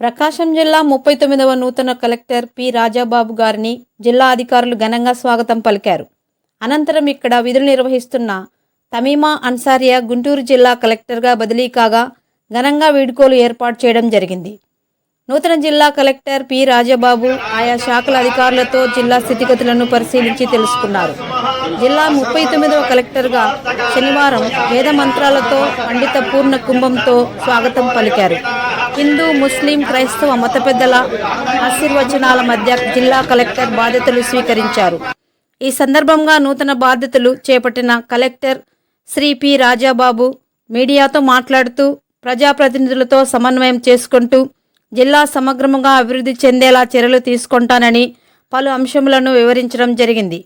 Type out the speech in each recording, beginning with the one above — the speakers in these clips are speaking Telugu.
ప్రకాశం జిల్లా ముప్పై తొమ్మిదవ నూతన కలెక్టర్ పి రాజాబాబు గారిని జిల్లా అధికారులు ఘనంగా స్వాగతం పలికారు. అనంతరం ఇక్కడ విధులు నిర్వహిస్తున్న తమీమా అన్సారియా గుంటూరు జిల్లా కలెక్టర్గా బదిలీ కాగా ఘనంగా వీడ్కోలు ఏర్పాటు చేయడం జరిగింది. నూతన జిల్లా కలెక్టర్ పి రాజబాబు ఆయా శాఖల అధికారులతో జిల్లా స్థితిగతులను పరిశీలించి తెలుసుకున్నారు. జిల్లా ముప్పై తొమ్మిదవ కలెక్టర్గా శనివారం వేద మంత్రాలతో పండిత పూర్ణ కుంభంతో స్వాగతం పలికారు. హిందూ ముస్లిం క్రైస్తవ మత పెద్దల ఆశీర్వచనాల మధ్య జిల్లా కలెక్టర్ బాధ్యతలు స్వీకరించారు. ఈ సందర్భంగా నూతన బాధ్యతలు చేపట్టిన కలెక్టర్ శ్రీ పి రాజాబాబు మీడియాతో మాట్లాడుతూ ప్రజాప్రతినిధులతో సమన్వయం చేసుకుంటూ జిల్లా సమగ్రంగా అభివృద్ధి చెందేలా చర్యలు తీసుకుంటానని పలు అంశములను వివరించడం జరిగింది.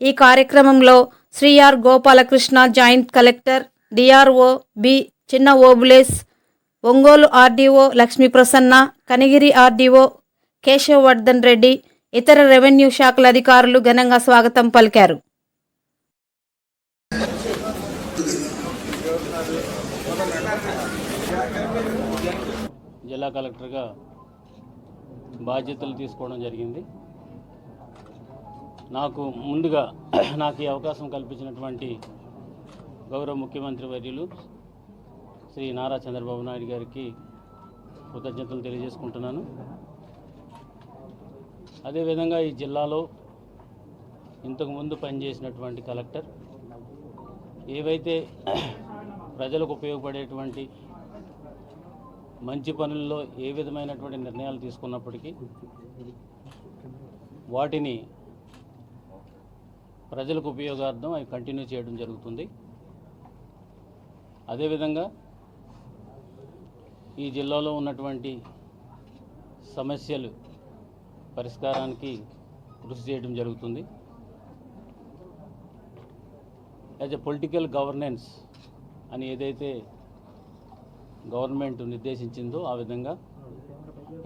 ఈ కార్యక్రమంలో Shri R Gopalakrishna joint collector DRO B Chinna Obules Ongole RDO Lakshmi Prasanna Kanigiri RDO Keshavavardhan Reddy ఇతర రెవెన్యూ శాఖల అధికారులు ఘనంగా స్వాగతం పలికారు. జిల్లా కలెక్టర్గా బాధ్యతలు తీసుకోవడం జరిగింది. నాకు ముందుగా నాకు ఈ అవకాశం కల్పించినటువంటి గౌరవ ముఖ్యమంత్రి వర్యులు శ్రీ నారా చంద్రబాబు నాయుడు గారికి కృతజ్ఞతలు తెలియజేసుకుంటున్నాను. అదేవిధంగా ఈ జిల్లాలో ఇంతకుముందు పనిచేసినటువంటి కలెక్టర్ ఏవైతే ప్రజలకు ఉపయోగపడేటువంటి మంచి పనుల్లో ఏ విధమైనటువంటి నిర్ణయాలు తీసుకున్నప్పటికీ వాటిని ప్రజలకు ఉపయోగార్థం అవి కంటిన్యూ చేయడం జరుగుతుంది. అదేవిధంగా ఈ జిల్లాలో ఉన్నటువంటి సమస్యలు పరిష్కారానికి కృషి చేయడం జరుగుతుంది. యాజ్ ఎ పొలిటికల్ గవర్నెన్స్ అని ఏదైతే గవర్నమెంట్ నిర్దేశించిందో ఆ విధంగా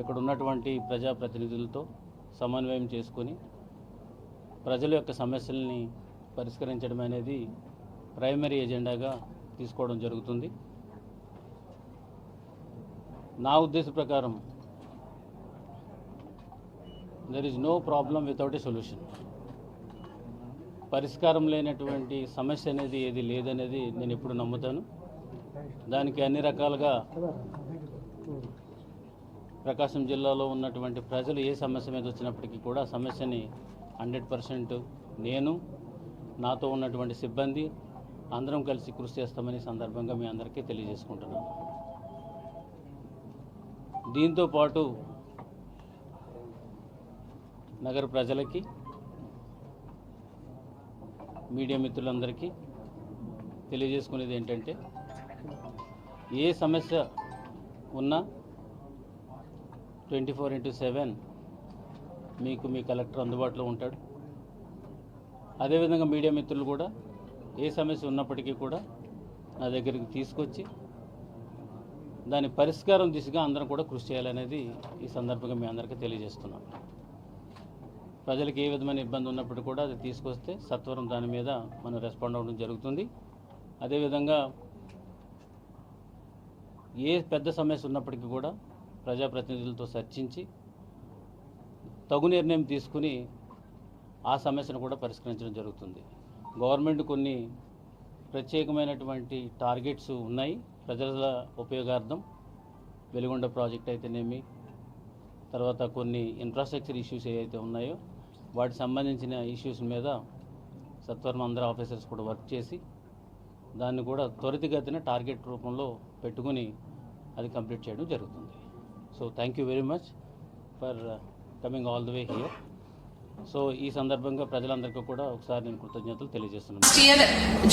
ఇక్కడ ఉన్నటువంటి ప్రజాప్రతినిధులతో సమన్వయం చేసుకొని ప్రజల యొక్క సమస్యల్ని పరిష్కరించడం అనేది ప్రైమరీ ఎజెండాగా తీసుకోవడం జరుగుతుంది. నా ఉద్దేశ ప్రకారం there is no problem without a solution పరిష్కారం లేనటువంటి సమస్య అనేది ఏది లేదనేది నేను ఎప్పుడు నమ్ముతాను. దానికి అన్ని రకాలుగా ప్రకాశం జిల్లాలో ఉన్నటువంటి ప్రజలు ఏ సమస్య మీద వచ్చినప్పటికీ కూడా సమస్యని హండ్రెడ్ పర్సెంట్ నేను నాతో ఉన్నటువంటి సిబ్బంది అందరం కలిసి కృషి చేస్తామని సందర్భంగా మీ అందరికీ తెలియజేసుకుంటున్నాను. దీంతో పాటు నగర ప్రజలకి మీడియా మిత్రులందరికీ తెలియజేసుకునేది ఏంటంటే ఏ సమస్య ఉన్నా ట్వంటీ ఫోర్ ఇంటూ సెవెన్ మీకు మీ కలెక్టర్ అందుబాటులో ఉంటాడు. అదేవిధంగా మీడియా మిత్రులు కూడా ఏ సమస్య ఉన్నప్పటికీ కూడా నా దగ్గరికి తీసుకొచ్చి దాని పరిష్కారం దిశగా అందరం కూడా కృషి చేయాలనేది ఈ సందర్భంగా మీ అందరికీ తెలియజేస్తున్నాను. ప్రజలకు ఏ విధమైన ఇబ్బంది ఉన్నప్పుడు కూడా అది తీసుకొస్తే సత్వరం దాని మీద మనం రెస్పాండ్ అవ్వడం జరుగుతుంది. అదేవిధంగా ఏ పెద్ద సమస్య ఉన్నప్పటికీ కూడా ప్రజాప్రతినిధులతో చర్చించి తగు నిర్ణయం తీసుకుని ఆ సమస్యను కూడా పరిష్కరించడం జరుగుతుంది. గవర్నమెంట్ కొన్ని ప్రత్యేకమైనటువంటి టార్గెట్స్ ఉన్నాయి. ప్రజల ఉపయోగార్థం వెలుగొండ ప్రాజెక్ట్ అయితేనేమి తర్వాత కొన్ని ఇన్ఫ్రాస్ట్రక్చర్ ఇష్యూస్ ఏవైతే ఉన్నాయో వాటికి సంబంధించిన ఇష్యూస్ మీద సత్వరం అందరూ ఆఫీసర్స్ కూడా వర్క్ చేసి దాన్ని కూడా త్వరితగతిన టార్గెట్ రూపంలో పెట్టుకుని అది కంప్లీట్ చేయడం జరుగుతుంది. So thank you very much for coming all the way here so ఈ సందర్భంగా ప్రజలందరికీ కూడా ఒకసారి నేను కృతజ్ఞతలు తెలియజేస్తున్నాను. Year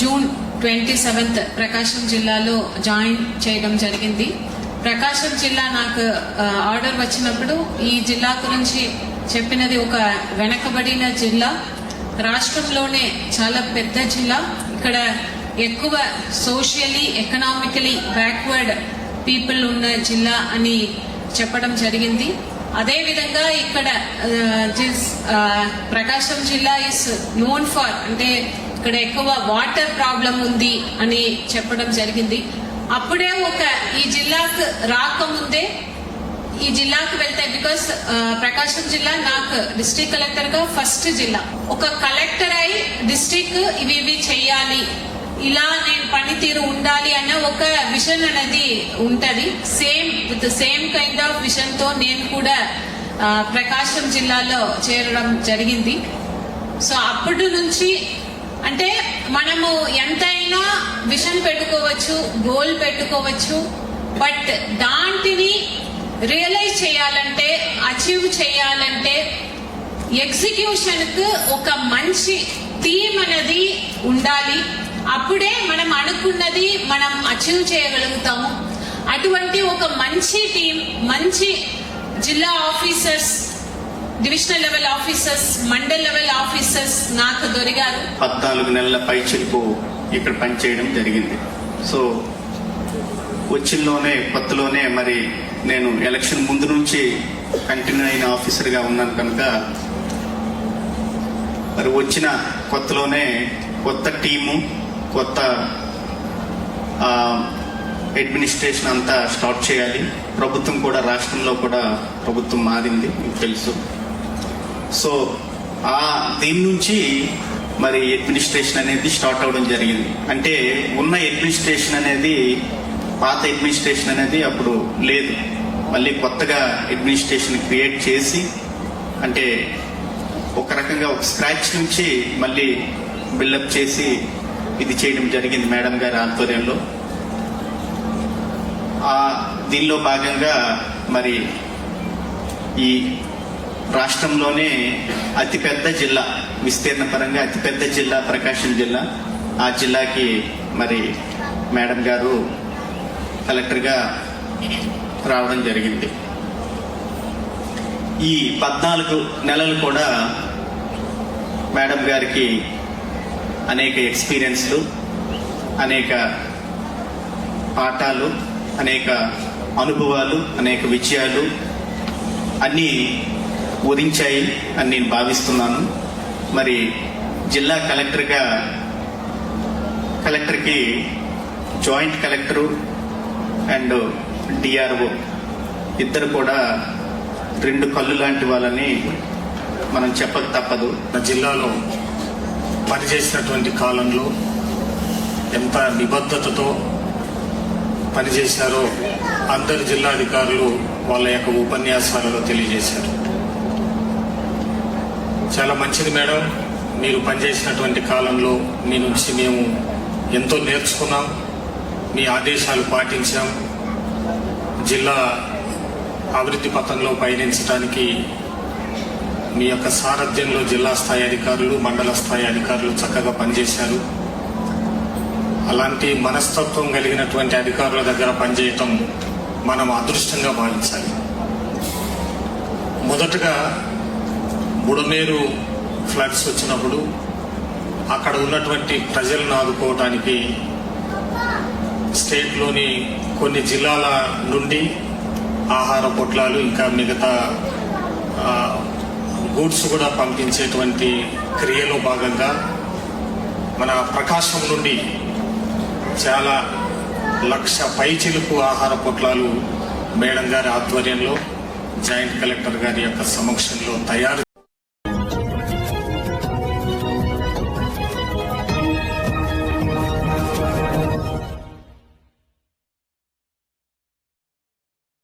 June twenty seventh Prakasam జిల్లాలో జాయిన్ చేయడం జరిగింది. ప్రకాశం జిల్లా నాకు uh, ఆర్డర్ వచ్చినప్పుడు ఈ జిల్లా గురించి చెప్పినది ఒక వెనకబడిన జిల్లా. రాష్ట్రంలోనే చాలా పెద్ద జిల్లా. ఇక్కడ ఎక్కువ సోషియలీ ఎకనామికలీ బ్యాక్వర్డ్ పీపుల్ ఉన్న జిల్లా అని చెప్పడం జరిగింది. అదే విధంగా ఇక్కడ ప్రకాశం జిల్లా ఇస్ నోన్ ఫర్ అంటే ఇక్కడ ఎక్కువ వాటర్ ప్రాబ్లం ఉంది అని చెప్పడం జరిగింది. అప్పుడే ఒక ఈ జిల్లాకు రాకముందే ఈ జిల్లాకు వెళ్తే బికాస్ ప్రకాశం జిల్లా నాకు డిస్ట్రిక్ట్ కలెక్టర్గా ఫస్ట్ జిల్లా. ఒక కలెక్టర్ అయి డిస్ట్రిక్ట్ ఇవి ఇవి చెయ్యాలి ఇలా నేను పనితీరు ఉండాలి అన్న ఒక విషన్ అనేది ఉంటది. Same with same kind of విషన్తో నేను కూడా ప్రకాశం జిల్లాలో చేరడం జరిగింది. సో అప్పటి నుంచి అంటే మనము ఎంతైనా విషన్ పెట్టుకోవచ్చు గోల్ పెట్టుకోవచ్చు బట్ దాంటిని రియలైజ్ చేయాలంటే అచీవ్ చేయాలంటే ఎగ్జిక్యూషన్కు ఒక మంచి థీమ్ అనేది ఉండాలి. అప్పుడే మనం అనుకున్నది మనం అచీవ్ చేయగలుగుతాము. అటువంటి ఒక మంచి టీం మంచి జిల్లా officers divisional level officers mandal level officers నాకు దొరికారు. పద్నాలుగు నెలల పైచిలుపు ఇక్కడ పనిచేయడం జరిగింది. సో వచ్చినలోనే కొత్తలోనే మరి నేను ఎలక్షన్ ముందు నుంచి కంటిన్యూ అయిన ఆఫీసర్గా ఉన్నాను కనుక మరి వచ్చిన కొత్తలోనే కొత్త టీము కొత్త అడ్మినిస్ట్రేషన్ అంతా స్టార్ట్ చేయాలి. ప్రభుత్వం కూడా రాష్ట్రంలో కూడా ప్రభుత్వం మారింది మీకు తెలుసు. సో ఆ దీని నుంచి మరి అడ్మినిస్ట్రేషన్ అనేది స్టార్ట్ అవడం జరిగింది. అంటే ఉన్న అడ్మినిస్ట్రేషన్ అనేది పాత అడ్మినిస్ట్రేషన్ అనేది అప్పుడు లేదు. మళ్ళీ కొత్తగా అడ్మినిస్ట్రేషన్ క్రియేట్ చేసి అంటే ఒక రకంగా ఒక స్క్రాచ్ నుంచి మళ్ళీ బిల్డప్ చేసి ఇది చేయడం జరిగింది మేడం గారి ఆధ్వర్యంలో. ఆ దీనిలో భాగంగా మరి ఈ రాష్ట్రంలోనే అతిపెద్ద జిల్లా విస్తీర్ణ పరంగా అతిపెద్ద జిల్లా ప్రకాశం జిల్లా. ఆ జిల్లాకి మరి మేడం గారు కలెక్టర్గా రావడం జరిగింది. ఈ పద్నాలుగు నెలలు కూడా మేడం గారికి అనేక ఎక్స్పీరియన్స్లు అనేక పాఠాలు అనేక అనుభవాలు అనేక విజయాలు అన్నీ ఉదించాయి అని నేను భావిస్తున్నాను. మరి జిల్లా కలెక్టర్గా కలెక్టర్కి జాయింట్ కలెక్టరు అండ్ డిఆర్ఓ ఇద్దరు కూడా రెండు కళ్ళు లాంటి వాళ్ళని మనం చెప్పక తప్పదు. మన జిల్లాలో పనిచేసినటువంటి కాలంలో ఎంత నిబద్ధతతో పనిచేశారో అందరు జిల్లాధికారులు వాళ్ళ యొక్క ఉపన్యాసాలలో తెలియజేశారు. చాలా మంచిది మేడం మీరు పనిచేసినటువంటి కాలంలో మీ నుంచి మేము ఎంతో నేర్చుకున్నాం మీ ఆదేశాలు పాటించాం జిల్లా అభివృద్ధి పథంలో పయనించడానికి మీ యొక్క సారథ్యంలో జిల్లా స్థాయి అధికారులు మండల స్థాయి అధికారులు చక్కగా పనిచేశారు. అలాంటి మనస్తత్వం కలిగినటువంటి అధికారుల దగ్గర పనిచేయటం మనం అదృష్టంగా భావించాలి. మొదటగా బుడమేరు ఫ్లడ్స్ వచ్చినప్పుడు అక్కడ ఉన్నటువంటి ప్రజలను ఆదుకోవటానికి స్టేట్లోని కొన్ని జిల్లాల నుండి ఆహార పొట్లాలు ఇంకా మిగతా గూడ్స్ కూడా పంపించేటువంటి క్రియలో భాగంగా మన ప్రకాశం నుండి చాలా లక్ష పైచిలుకు ఆహార పొట్లాలు మేడం గారి ఆధ్వర్యంలో జాయింట్ కలెక్టర్ గారి యొక్క సమక్షంలో తయారు